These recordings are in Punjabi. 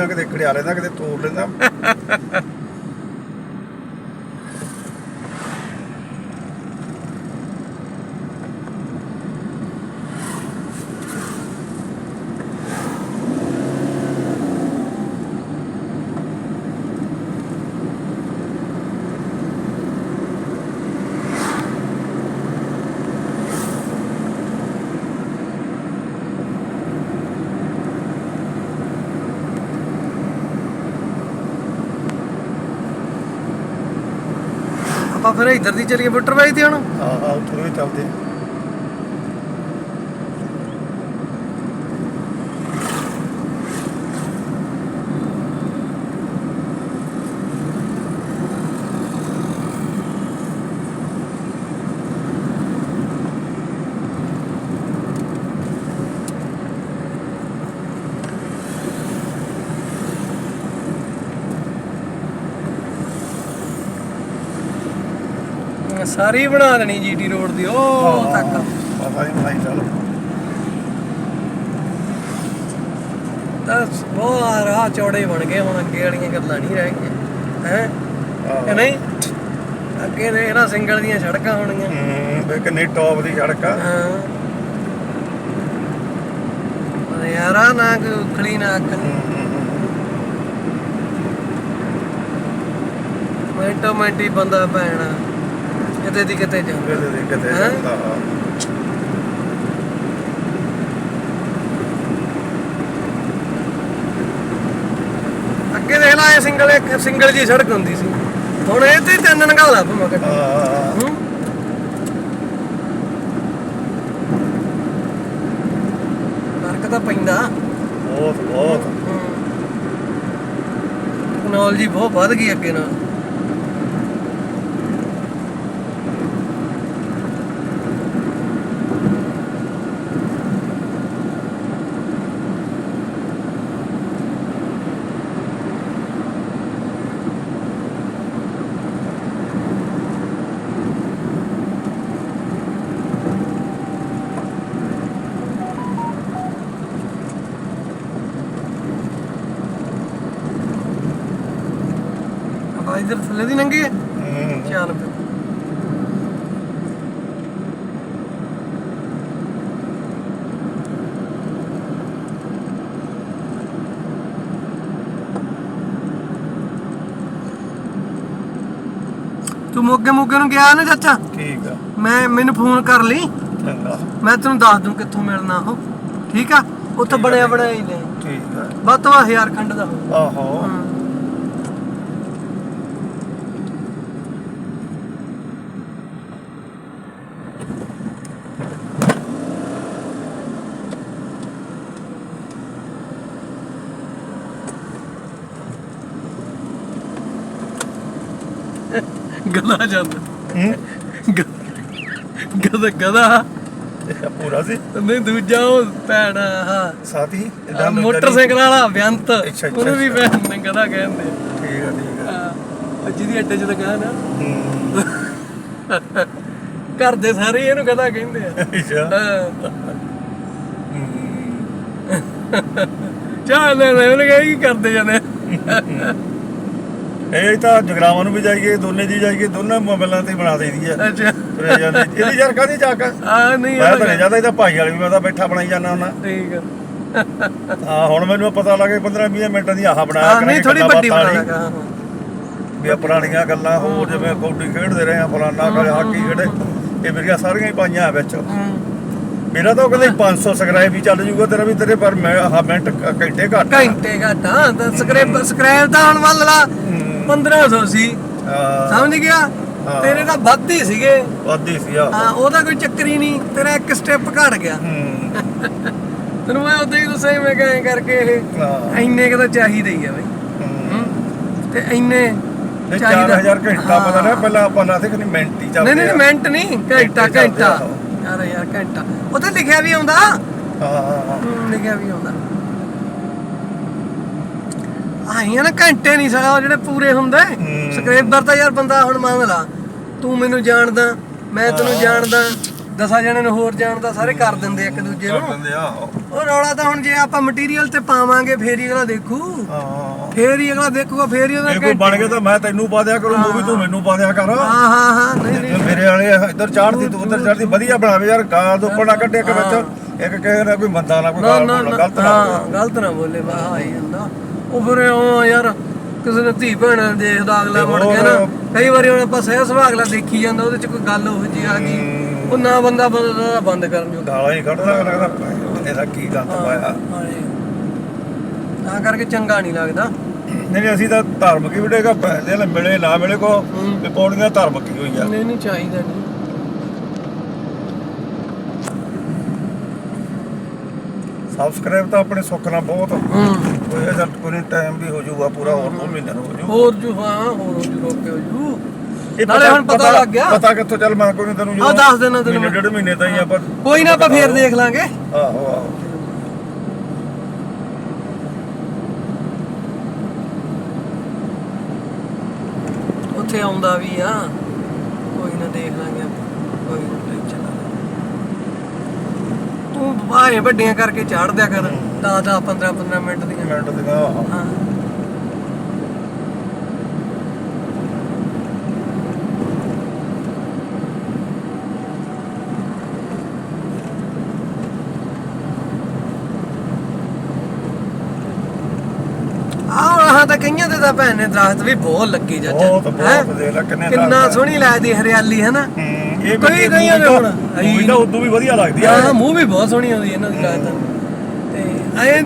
ਜਾਂ ਕਿਤੇ ਖੜਿਆ ਲੈਂਦਾ ਕਿਤੇ ਤੋੜ ਲੈਂਦਾ। ਆਪਾਂ ਫਿਰ ਇੱਧਰ ਦੀ ਚੱਲੀਏ ਬੁੱਟਰ ਬਾਈ ਦੀ ਹੁਣ ਹਾਂ ਹਾਂ, ਉੱਥੋਂ ਵੀ ਚੱਲਦੇ ਆ। ਸਾਰੀ ਬਣਾ ਦੇਣੀ ਜੀਟੀ ਰੋਡ ਦੀ ਉਹ ਤੱਕ। ਪਤਾ ਹੀ ਬਣਾਈ ਚੱਲ। ਤਾਂ ਬਹੁਤ ਰਾਹ ਚੌੜੇ ਬਣ ਗਏ ਹੁਣ ਅੱਗੇ ਵਾਲੀਆਂ ਗੱਲਾਂ ਨਹੀਂ ਰਹਿ ਗਈਆਂ। ਹੈ? ਕਿ। ਨਹੀਂ? ਅੱਗੇ ਦੇ ਇਹਨਾਂ ਸਿੰਗਲ ਦੀਆਂ ਸੜਕਾਂ ਹੋਣੀਆਂ ਹੂੰ ਕਿੰਨੀ ਟੌਪ ਦੀ ਸੜਕ ਆ। ਹਾਂ। ਯਾਰਾ ਨਾ ਉਖਲੀ ਨਾ ਹੂੰ। ਮਿੰਟੋ ਮਿੰਟ ਹੀ ਬੰਦਾ ਪੈਣਾ ਕਿਤੇ ਦੀ ਕਿਤੇ ਜਾਂਦਾ ਕਿਤੇ ਦੀ ਕਿਤੇ ਹੈਂ? ਜਾਂਦਾ ਅੱਗੇ ਦੇਖ ਲਾ ਇਹ ਸਿੰਗਲ ਇੱਕ ਸਿੰਗਲ ਜੀ ਸੜਕ ਹੁੰਦੀ ਸੀ। ਹੁਣ ਇਹ ਤੇ ਤਿੰਨ ਨੰਗਾਲਾ ਭਮਾ ਕੇ ਹਾਂ ਹੂੰ ਫ਼ਰਕ ਤਾਂ ਪੈਂਦਾ। ਬਹੁਤ ਬਹੁਤ। ਟੈਕਨੋਲੋਜੀ ਬਹੁਤ ਵੱਧ ਗਈ ਅੱਗੇ ਨਾਲ ਆਪਾਂ ਇਧਰ ਥੱਲੇ ਦੀ ਨੰਗੀ ਹੈ। ਚੱਲ ਫਿਰ। ਤੂੰ ਮੋਗੇ ਮੋਗੇ ਨੂੰ ਗਿਆ ਨਾ ਚਾਚਾ? ਠੀਕ ਆ। ਮੈਂ ਮੈਨੂੰ ਫੋਨ ਕਰ ਲਈ। ਚੰਗਾ। ਮੈਂ ਤੈਨੂੰ ਦੱਸ ਦੂੰ ਕਿੱਥੋਂ ਮਿਲਣਾ ਉਹ। ਠੀਕ ਆ? ਉੱਥੇ ਬਣਿਆ। ਬਣਾਇਆ ਹੀ ਲੈ ਠੀਕ ਆ। ਵੱਧ ਤੋਂ ਵੱਧ ਹਜ਼ਾਰ ਖੰਡ ਦਾ। ਆਹੋ। ਗਦਾ ਜਾਂਦਾ। ਹੂੰ ਗ- ਗਦਾ ਗਦਾ ਇਹ ਪੂਰਾ ਸੀ? ਨਹੀਂ ਦੂਜਾ ਉਹ ਭੈਣ ਸਾਥੀ ਆਹ ਨੂੰ ਮੋਟਰਸਾਈਕਲ ਵਾਲਾ ਬੇਅੰਤ। ਅੱਛਾ, ਅੱਛਾ, ਉਹਨੂੰ ਵੀ ਅੱਛਾ। ਭੈਣ ਨੇ ਕਹਿੰਦੇ। ਠੀਕ ਆ ਠੀਕ ਆ। ਆਹ ਜਿਹਦੀ ਅੱਡੇ 'ਚ ਦੁਕਾਨ ਨਾ। ਹੂੰ। ਘਰ ਦੇ ਸਾਰੇ ਇਹਨੂੰ ਗਦਾ ਕਹਿੰਦੇ ਆ। ਅੱਛਾ। ਹਾਂ। ਹੂੰ। ਚੱਲ ਲੈ ਉਹਨੇ ਕਿਹਾ ਕੀ ਕਰਦੇ ਜਾਂਦੇ ਇਹ ਤਾਂ ਜਗਰਾਵਾਂ ਨੂੰ ਵੀ ਜਾਈਏ ਦੋਨੇ ਜੀ ਜਾਈਏ ਦੋਨਾਂ ਮੋਬਾਈਲਾਂ ਤੇ ਹੀ ਬਣਾ ਦੇਈਦੀ ਆ। ਅੱਛਾ। ਤੁਰੇ ਜਾਂਦੇ ਇਹਦੀ ਯਾਰ ਕਾਹਦੀ ਚੱਕ ਆ? ਨਹੀਂ ਮੈਂ ਤਾਂ ਜਾਂਦਾ ਇਹਦਾ ਭਾਈ ਵਾਲੀ ਵੀ ਮੈਂ ਤਾਂ ਬੈਠਾ ਬਣਾਈ ਜਾਂਦਾ ਹੁੰਦਾ। ਠੀਕ ਆ। ਹਾਂ ਹੁਣ ਮੈਨੂੰ ਪਤਾ ਲੱਗੇ 15 20 ਮਿੰਟਾਂ ਦੀ ਆਹ ਬਣਾਇਆ ਹਾਂ ਨਹੀਂ ਥੋੜੀ ਵੱਡੀ ਵਾਲੀ। ਵੀ ਪੁਰਾਣੀਆਂ ਗੱਲਾਂ ਹੋਰ ਜਿਵੇਂ ਕੌਡੀ ਖੇਡਦੇ ਰਹੇ ਆ ਫਲਾਨਾ ਕਰੇ ਹਾਕੀ ਖੇਡੇ। ਇਹ ਮੇਰੀਆਂ ਸਾਰੀਆਂ ਹੀ ਪਾਈਆਂ ਆ ਵਿੱਚ। ਹਾਂ। ਮੇਰਾ ਤਾਂ ਕਹਿੰਦੇ 500 ਸਬਸਕ੍ਰਾਈਬ ਹੀ ਚੱਲ ਜੂਗਾ ਤੇਰਾ ਵੀ ਤੇਰੇ ਪਰ ਮੈਂ ਆਹ ਮਿੰਟ ਘੰਟੇ ਘੱਟ। ਘੰਟੇ ਘਟਾ ਤਾਂ ਸਕ੍ਰੈਪ ਸਕ੍ਰੈਪ ਤਾਂ ਹੁਣ ਮੰਨ ਲਾ 1500 ਸੀ ਹਾਂ। ਸਮਝ ਗਿਆ? ਹਾਂ। ਤੇਰੇ ਤਾਂ ਵੱਧ ਹੀ ਸੀਗੇ। ਵਾਦੀ ਸੀ ਆ ਹਾਂ ਉਹਦਾ ਕੋਈ ਚੱਕਰ ਹੀ ਨਹੀਂ। ਤੇਰਾ ਇੱਕ ਸਟੈਪ ਘਟ ਗਿਆ। ਹੂੰ। ਤੈਨੂੰ ਮੈਂ ਉਦੋਂ ਹੀ ਦੱਸਿਆ ਸੀ, ਮੈਂ ਕਿਹਾ ਐਂ ਕਰਕੇ ਇਹ ਹਾਂ। ਇੰਨੇ ਕੁ ਤਾਂ ਚਾਹੀਦੇ ਹੀ ਆ ਬਈ। ਹੂੰ। ਹੂੰ। ਤੇ ਇੰਨੇ ਇਹ ਚਾਹੀਦਾ। 4000 ਘੰਟਾ ਪਤਾ ਨਾ ਹਾਂ। ਪਹਿਲਾਂ ਆਪਾਂ ਨਾ ਤੇ ਕਿ ਮਿੰਟ ਹੀ ਨਹੀਂ ਚੱਲਦੇ ਨਹੀਂ ਆ। ਮਿੰਟ ਨਹੀਂ ਘੰਟਾ ਘੰਟੇ ਚੱਲਦੇ ਆ। ਯਾਰ ਯਾਰ ਘੰਟਾ। ਤੇ ਲਿਖਿਆ ਵੀ ਆਉਂਦਾ? ਹਾਂ ਹਾਂ ਹਾਂ। ਹੂੰ, ਲਿਖਿਆ ਵੀ ਆਉਂਦਾ। ਆਈਆਂ ਨਾ ਘੰਟੇ ਨਹੀਂ ਉਹ ਜਿਹੜੇ ਪੂਰੇ ਹੁੰਦੇ। ਹੂੰ। ਸਕ੍ਰੈਪਰ ਤਾਂ ਯਾਰ ਬੰਦਾ ਹੁਣ ਮੰਨ ਲਾ ਤੂੰ ਮੈਨੂੰ ਜਾਣਦਾ ਮੈਂ ਤੈਨੂੰ। ਜਾਣਦਾ ਦਸਾਂ ਜਣਿਆਂ ਨੂੰ ਹੋਰ ਜਾਣ ਦਾ ਸਾਰੇ ਕਰ ਦਿੰਦੇ ਇੱਕ ਦੂਜੇ ਕਰ ਨੂੰ। ਦਿੰਦੇ ਆ ਉਹ ਰੌਲਾ ਤਾਂ ਹੁਣ ਜੇ ਆਪਾਂ ਮਟੀਰੀਅਲ ਤੇ ਪਾਵਾਂਗੇ ਫੇਰ ਹੀ ਅਗਲਾ ਦੇਖੂ। ਹਾਂ। ਫੇਰ ਹੀ ਅਗਲਾ ਦੇਖੂਗਾ ਫੇਰ ਹੀ ਉਹਦਾ ਇਹ ਕੋਈ ਬਣ ਗਿਆ ਤਾਂ ਮੈਂ ਤੈਨੂੰ ਪਾ ਦਿਆ ਕਰੂੰ ਉਹ ਵੀ ਤੂੰ ਮੈਨੂੰ ਪਾ ਦਿਆ ਕਰ। ਹਾਂ ਹਾਂ ਹਾਂ ਨਹੀਂ ਨਹੀਂ ਮੇਰੇ ਵਾਲੇ ਇੱਧਰ ਚਾੜਦੀ ਤੂੰ ਉੱਧਰ ਚੜਦੀ ਵਧੀਆ ਬਣਾਵੇ ਯਾਰ ਗਾਲ ਦੋ ਉੱਪਰ ਨਾ ਕੱਢੇ ਇੱਕ ਵਿੱਚ। ਇੱਕ ਕਹੇ ਨਾ ਕੋਈ ਬੰਦਾ ਨਾ ਕੋਈ ਗਾਲ ਗਲਤ ਨਾ ਗਲਤ ਨਾ ਬੋਲੇ ਵਾਹ ਆਈ ਜਾਂਦਾ। ਉਹ ਫਿਰ ਉਹ ਯਾਰ ਕਿਸੇ ਨੇ ਧੀ ਭੈਣ ਦੇਖਦਾ ਅਗਲਾ ਮੁੜ ਕੇ ਨਾ। ਕਈ ਵਾਰੀ ਹੁਣ ਆਪਾਂ ਸਹਿ ਸੁਭਾਅ ਅਗਲਾ ਦੇਖੀ ਜਾਂਦਾ ਉਹਦੇ ਚ ਕੋਈ ਗੱਲ ਉਹ ਜੀ ਆ ਗਈ। ਉਹ ਨਾ ਬੰਦਾ ਬੰਦਾ ਬੰਦ ਕਰਨ ਜੋ ਗਾਲਾਂ ਹੀ ਕੱਢਦਾ ਲੱਗਦਾ ਇਹਦਾ ਕੀ ਗੰਦ ਪਾਇਆ? ਤਾਂ ਕਰਕੇ ਚੰਗਾ ਨਹੀਂ ਲੱਗਦਾ। ਨਹੀਂ ਅਸੀਂ ਤਾਂ ਧਾਰਮਿਕ ਹੀ ਵਿਡੇਗਾ ਪੈਸੇ ਲੈ ਮਿਲੇ ਨਾ ਮਿਲੇ ਕੋ ਪੌੜੀਆਂ ਧਾਰਮਿਕ ਹੀ ਹੋਈ ਆ। ਨਹੀਂ ਨਹੀਂ ਚਾਹੀਦਾ ਨਹੀਂ। ਸਬਸਕ੍ਰਾਈਬ ਤਾਂ ਆਪਣੇ ਸੁੱਖ ਨਾਲ ਬਹੁਤ। ਹੂੰ। ਕੋਈ ਇਹਦਾ ਕੋਈ ਟਾਈਮ ਵੀ ਹੋ ਜਾਊਗਾ ਪੂਰਾ ਹੋਰ ਦੋ ਮਹੀਨੇ ਨੂੰ ਹੋ ਜਾਊ। ਹੋਰ ਜੋ ਹਾਂ ਹੋਰ ਜੋ ਰੋਕੇ ਹੋ ਜੂ। ਇਹ ਨਾਲੇ ਹੁਣ ਪਤਾ ਲੱਗ ਗਿਆ। ਪਤਾ ਕਿੱਥੋਂ ਚੱਲ ਮੈਂ ਕੋਈ ਤੈਨੂੰ ਆਹ ਦੱਸ ਦੇਣਾ ਤੈਨੂੰ ਮਹੀਨੇ ਡੇਢ ਮਹੀਨੇ ਤਾਂ ਹੀ। ਆਪਾਂ ਕੋਈ ਨਾ ਆਪਾਂ ਫੇਰ ਦੇਖ ਲਾਂਗੇ। ਆਹੋ ਆਹੋ। ਉੱਥੇ ਆਉਂਦਾ ਵੀ ਆ। ਕੋਈ ਨਾ ਦੇਖ ਲਾਂਗੇ ਆਪਾਂ। ਕੋਈ ਨਾ। ਤੂੰ ਬਾਹੇ ਵੱਡੀਆਂ ਕਰਕੇ ਚਾੜ ਦਿਆ ਕਰ 10 10 15 15 ਮਿੰਟ ਦੀਆਂ। ਮਿੰਟ ਦੀਆਂ ਹਾਂ। ਆਹ ਤਾਂ ਕਈਆਂ ਦੇ ਤਾਂ ਭੈਣ ਨੇ ਦਰਖਤ ਵੀ ਬਹੁਤ ਲੱਗੀ ਜੱਜ ਬਹੁਤ ਹੈਂ? ਬਹੁਤ ਦੇਖ ਲੈ ਕਿੰਨੇ ਸੋਹਣੀ ਲੱਗਦੀ ਹਰਿਆਲੀ ਹੈ ਨਾ? ਹੂੰ, ਇਹ ਕੋਈ ਕਈਆਂ ਦੇ ਹੁਣ ਮੂਵੀ ਤਾਂ ਉਦੋਂ ਵੀ ਵਧੀਆ ਲੱਗਦੀ ਆ। ਹਾਂ ਮੂੰਹ ਵੀ ਬਹੁਤ ਸੋਹਣੀ ਆਉਂਦੀ ਇਹਨਾਂ ਦੀ ਰਾਤ ਤੇ ਐ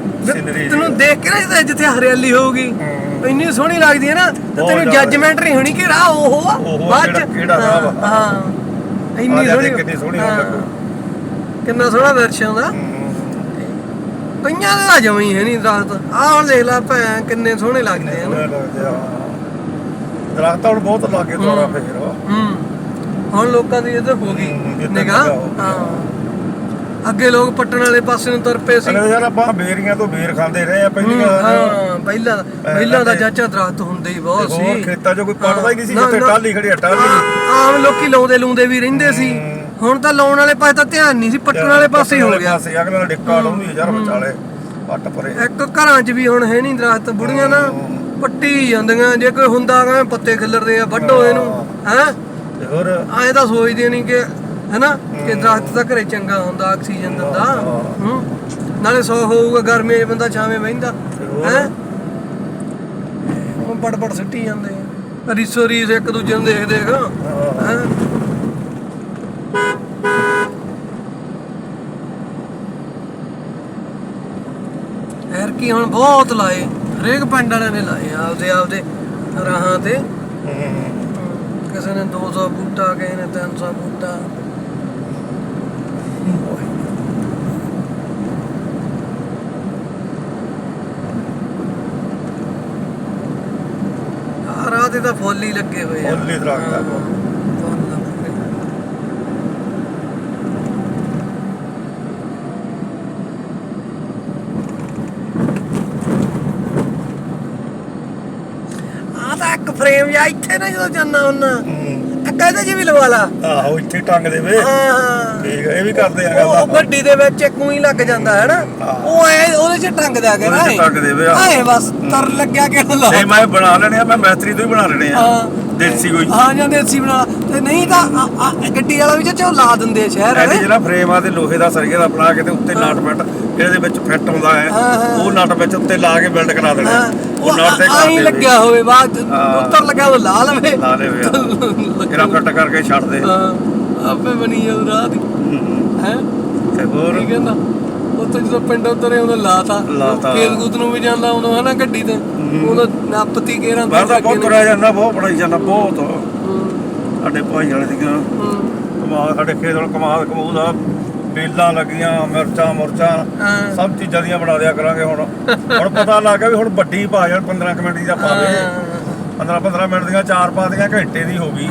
ਤੈਨੂੰ ਦੇਖ ਕੇ ਨਾ ਜਿੱਥੇ- ਜਿੱਥੇ ਹਰਿਆਲੀ ਹੋਊਗੀ। ਇੰਨੀ ਸੋਹਣੀ ਲੱਗਦੀ ਹੈ ਨਾ ਤੇ ਤੈਨੂੰ। ਜੱਜਮੈਂਟ ਨਹੀਂ ਹੋਣੀ ਕਿ ਰਾਹ ਉਹ ਆ ਆ, ਬਾਅਦ ਚ। ਕਿਹੜਾ- ਰਾਹ ਵਾ। ਹਾਂ, ਇੰਨੀ ਆ ਸੋਹਣੀ ਕਿੰਨੀ ਸੋਹਣੀ ਲੱਗੂ। ਕਿੰਨਾ ਸੋਹਣਾ ਦਰਸ਼ਨ ਦਾ। ਕਈਆਂ ਦਾ ਜਮੀ ਹੈ ਨਹੀਂ ਦਰਖਤ ਆਹ ਹੁਣ ਦੇਖ ਲੈ ਭੈਣ ਕਿੰਨੇ ਸੋਹਣੇ ਲੱਗਦੇ ਆ ਨਾ। ਸੋਹਣੇ ਲੱਗਦੇ ਆ। ਦਰਖਤ ਹੁਣ ਬਹੁਤ ਲਾਗੇ ਤੋਰਾ ਫੇਰ। ਹੂੰ। ਹੁਣ ਲੋਕਾਂ ਦੀ ਇੱਧਰ ਹੋ ਗਈ ਨਿਗਾਹ। ਹੋ। ਅੱਗੇ ਲੋਕ ਪੱਟਣ ਵਾਲੇ ਪਾਸੇ ਨੂੰ ਤੁਰ ਪਏ ਸੀ। ਯਾਰ ਆਪਾਂ ਬੇਰੀਆਂ ਤੋਂ ਬੇਰ ਖਾਂਦੇ ਰਹੇ ਆ ਪਹਿਲੀਆਂ ਹਾਂ ਪਹਿਲਾਂ ਪਹਿਲਾਂ ਦਾ ਚਾਚਾ ਦਰਖਤ ਹੁੰਦੇ ਹੀ ਬਹੁਤ ਸੀ। ਖੇਤਾਂ 'ਚ ਕੋਈ ਪੜਦਾ ਹੀ ਨਹੀਂ ਸੀ ਜਿੱਥੇ। ਟਾਲੀ ਖੜੀ ਟਾਲੀ ਆਮ ਲੋਕੀ ਲਾਉਂਦੇ ਲੂੰਦੇ ਵੀ ਰਹਿੰਦੇ ਸੀ। ਹੁਣ ਤਾਂ ਲਾਉਣ ਵਾਲੇ ਪਾਸੇ ਤਾਂ ਧਿਆਨ ਨਹੀਂ ਸੀ ਪੱਟਣ ਵਾਲੇ ਪਾਸੇ ਹੀ ਹੋ ਗਿਆ। ਪਾਸੇ ਅਗਲੇ ਨਾਲ ਡਿੱਕਾ ਲਾਉਂਦੀ ਯਾਰ ਵਿਚਾਲੇ ਪੱਟ ਪਰੇ। ਇੱਕ ਘਰਾਂ 'ਚ ਵੀ ਹੁਣ ਹੈ ਨਹੀਂ ਦਰਖਤ ਬੁੜੀਆਂ ਨਾ ਪੱਟੀ ਜਾਂਦੀਆਂ ਜੇ ਕੋਈ ਹੁੰਦਾ ਗਾ ਪੱਤੇ ਖਿੱਲਰਦੇ ਆ ਵੱਢੋ ਇਹਨੂੰ ਹੈ? ਤੇ ਹੋਰ ਐਂ ਤਾਂ ਸੋਚਦੇ ਨਹੀਂ ਕਿ ਹੈਨਾ ਕਿ ਦਰਖਤ ਤਾਂ ਘਰੇ ਚੰਗਾ ਹੁੰਦਾ ਆਕਸੀਜਨ ਦਿੰਦਾ। ਹੂੰ ਨਾਲੇ ਸੌ ਹੋਊਗਾ ਗਰਮੀ 'ਚ ਬੰਦਾ ਛਾਵੇਂ ਬਹਿੰਦਾ। ਹੈ? ਉਹ ਬੜ ਬੜ ਸਿੱਟੀ ਜਾਂਦੇ ਰੀਸੋ ਰੀਸ ਇੱਕ ਦੂਜੇ ਨੂੰ ਦੇਖ ਦੇਖ ਹੈ। ਐਰ ਕੀ ਹੁਣ ਬਹੁਤ ਲਾਏ। ਹਰੇਕ ਪਿੰਡ ਵਾਲਿਆਂ ਨੇ ਲਾਏ ਆਪਦੇ ਆਪਦੇ ਰਾਹਾਂ ਤੇ। ਕਿਸੇ ਨੇ 200 ਬੂਟਾ ਕਿਸੇ ਨੇ 300 ਬੂਟਾ। ਆ ਰਾਹ ਤੇ ਤਾਂ ਫੁੱਲ ਹੀ ਲੱਗੇ ਹੋਏ ਆ। ਫੁੱਲ ਹੀ ਦਰਖਤ ਆ। ਹਾਂ, ਫੁੱਲ ਆ ਪੂਰੇ। ਤਾਂ ਇੱਕ ਫਰੇਮ ਜਾਂ ਇੱਥੇ ਨਾ ਜਦੋਂ ਜਾਣਾ ਹੁੰਦਾ ਇਹਦੇ ਜੀ ਵੀ ਲਵਾ ਲਾ। ਆਹੋ ਇੱਥੇ ਟੰਗ ਦੇਵੇ। ਹਾਂ ਹਾਂ। ਠੀਕ ਹੈ ਇਹ ਵੀ ਕਰਦੇ ਆ ਉਹ ਗੱਡੀ ਦੇ ਵਿੱਚ ਇੱਕ ਹੀ ਲੱਗ ਜਾਂਦਾ ਹੈ। ਨਾ ਉਹ ਐ ਉਹਦੇ ਚ ਟੰਗ ਦਿਆ ਉਹਦੇ 'ਚ ਟੰਗ ਦੇਵੇ। ਐ ਬਸ ਤਰ ਲੱਗਿਆ ਕਿ ਲਾ। ਨਹੀਂ ਮੈਂ ਬਣਾ ਲੈਣੇ ਆ ਮੈਂ ਮੈਸਤਰੀ ਤੋਂ ਹੀ ਬਣਾ ਲੈਣੇ ਆ। ਹਾਂ। ਦੇਸੀ ਕੋਈ। ਹਾਂ ਜਾਂ ਦੇਸੀ ਬਣਾ ਤੇ ਨਹੀਂ ਤਾਂ ਆ- ਆ ਗੱਡੀ ਵਾਲਾ ਵੀ ਚਾਚਾ ਉਹ ਲਾ ਦਿੰਦੇ ਆ ਸ਼ਹਿਰ ਐਡੀ ਵਾਲੇ। ਜਿਹੜਾ ਫਰੇਮ ਆ ਤੇ ਲੋਹੇ ਦਾ ਸਰੀਆ ਦਾ ਬਣਾ ਕੇ ਤੇ ਉੱਤੇ ਨਾਟ ਪੈਟ ਇਹਦੇ ਵਿੱਚ ਫਿੱਟ ਹੁੰਦਾ ਹੈ ਹਾਂ, ਹਾਂ। ਉਹ ਨਟ ਵਿੱਚ ਉੱਤੇ ਲਾ ਕੇ ਬਿਲਡ ਕਰਾ ਦੇਣਾ ਹਾਂ। ਉਹ ਨਟ ਤੇ ਆਈ ਕਰ ਦੇਵੇ। ਲੱਗਿਆ ਹੋਵੇ ਬਾਅਦ ਹਾਂ। ਉੱਤਰ ਲੱਗਾ ਉਹ ਲਾ ਲਵੇ। ਲਾ ਦੇ ਵੇ ਇਹਦਾ ਫਿੱਟ ਕਰਕੇ ਛੱਡ ਦੇ। ਹਾਂ ਆਪੇ ਬਣੀ ਜਾਊ ਰਾਹ ਦੀ। ਹੈ ਤੇ ਹੋਰ? ਕੀ ਕਹਿੰਦਾ? ਉੱਥੇ ਜਦੋਂ ਪਿੰਡ ਉਤਰੇ ਉਹਨੇ ਲਾਤਾ। ਲਾਤਾ। ਖੇਤ ਖੂਤ ਨੂੰ ਵੀ ਜਾਂਦਾ ਉਹਨੂੰ ਹਨਾ ਗੱਡੀ ਤੇ। ਉਹਦਾ ਨੱਪਤੀ ਕੇਰਾਂ ਬਾਹਰ ਬਹੁਤ ਤੁਰਿਆ ਜਾਂਦਾ ਬਹੁਤ ਜਾਂਦਾ ਬਹੁਤ। ਸਾਡੇ ਭਾਈ ਵਾਲੇ ਸੀਗਾ। ਹੂੰ। ਕਮਾਲ ਸਾਡੇ ਖੇਤ ਵਾਲ ਕਮਾਲ ਕਮੂਲ ਆ। ਬੇਲਾਂ ਲੱਗੀਆਂ ਮਿਰਚਾਂ ਮੁਰਚਾਂ ਸਭ ਚੀਜ਼ਾਂ ਦੀਆਂ ਬਣਾ ਦਿਆ ਕਰਾਂਗੇ ਹੁਣ। ਹੁਣ ਪਤਾ ਲੱਗ ਗਿਆ ਵੀ ਹੁਣ ਵੱਡੀ ਪਾ ਜਾਣ 15 ਕੁ ਮਿੰਟ ਦੀ ਦਾ। ਪਾਵੇ 15 15 ਮਿੰਟ ਦੀਆਂ ਚਾਰ ਪਾ ਦੀਆਂ ਘੰਟੇ ਦੀ ਹੋ ਗਈ।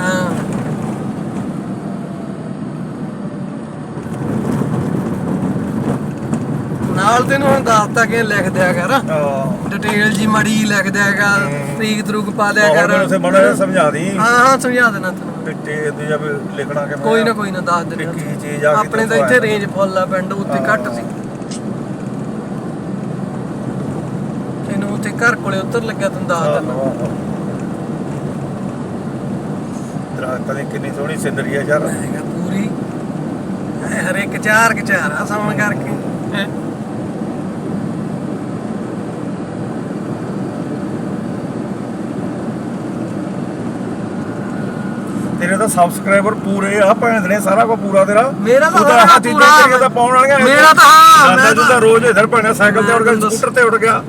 ਨਾਲ ਤੈਨੂੰ ਹੁਣ ਦੱਸਤਾ ਕਿ ਲਿਖ ਦਿਆ ਕਰ। ਆਹ ਡਿਟੇਲ ਜੀ ਮੜੀ ਲਿਖ ਦਿਆ ਕਰ ਤਰੀਕ ਤਰੂਕ ਪਾ ਦਿਆ ਕਰ। ਉਸੇ ਮਾੜਾ ਜਿਹਾ ਸਮਝਾ ਦੀ। ਹਾਂ ਹਾਂ ਸਮਝਾ ਦੇਣਾ ਤੈਨੂੰ। ਪਿੱਟੇ ਤੇ ਜਾਂ ਵੀ ਲਿਖਣਾ ਕਿ ਕੋਈ ਨਾ ਕੋਈ ਨਾ ਦੱਸ ਦਿੰਦੇ ਕੀ। ਚੀਜ਼ ਆ ਆਪਣੇ ਤਾਂ ਇੱਥੇ ਰੇਂਜ ਫੁੱਲ ਆ ਪਿੰਡ ਉੱਤੇ ਘੱਟ ਸੀ। ਇਹਨੂੰ ਉੱਤੇ ਘਰ ਕੋਲੇ ਉੱਤਰ ਲੱਗਿਆ ਤੈਨੂੰ ਦੱਸ ਦਿੰਦਾ ਦਰਖਤਾਂ ਦੀ ਕਿੰਨੀ ਸੋਹਣੀ ਸਿਨਰੀ ਆ ਯਾਰ। ਪੂਰੀ। ਐ ਹਰੇਕ ਚਾਰ ਕਿ ਚਾਰ ਆ ਸਾਉਣ ਕਰਕੇ। ਹੈਂ। ਤੇਰੇ ਤਾਂ ਸਬਸਕ੍ਰਾਈਬਰ ਪੂਰੇ ਆ ਭੈਣ ਨੇ ਸਾਰਾ ਕੁਝ ਪੂਰਾ ਤੇਰਾ। ਮੇਰਾ ਤਾਂ ਆਹ ਚੀਜ਼ਾਂ ਪੂਰਾ ਤੇਰੀਆਂ ਤਾਂ ਪਾਉਣ ਵਾਲੀਆਂ ਮੇਰਾ ਤਾਂ ਹਾਂ, ਮੈਂ ਤੂੰ ਰੋਜ਼ ਇਧਰ ਭੈਣੇ ਸਾਈਕਲ ਤੇ ਉੱਡ ਤਾਂ- ਸਕੂਟਰ ਤੇ ਉੱਡ ਗਿਆ।